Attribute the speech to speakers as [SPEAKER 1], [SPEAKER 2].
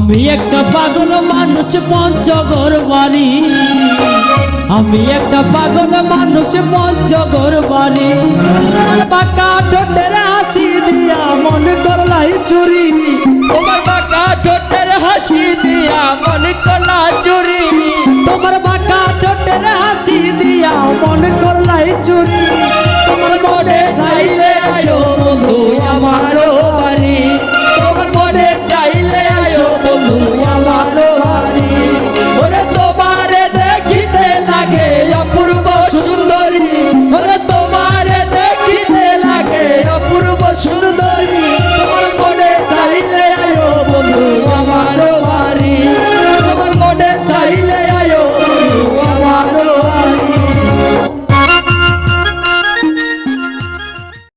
[SPEAKER 1] আমি একটা পাগল মানুষ পঞ্চগর বাড়ি আমি একটা পাগল মানুষ পঞ্চগর বাড়ি পাকা ঠোঁটের হাসি দিয়া মন করলাই চুরি।
[SPEAKER 2] তোমার পাকা ঠোঁটের হাসি দিয়া মন করলাই চুরি।
[SPEAKER 1] তোমার পাকা ঠোঁটের হাসি দিয়া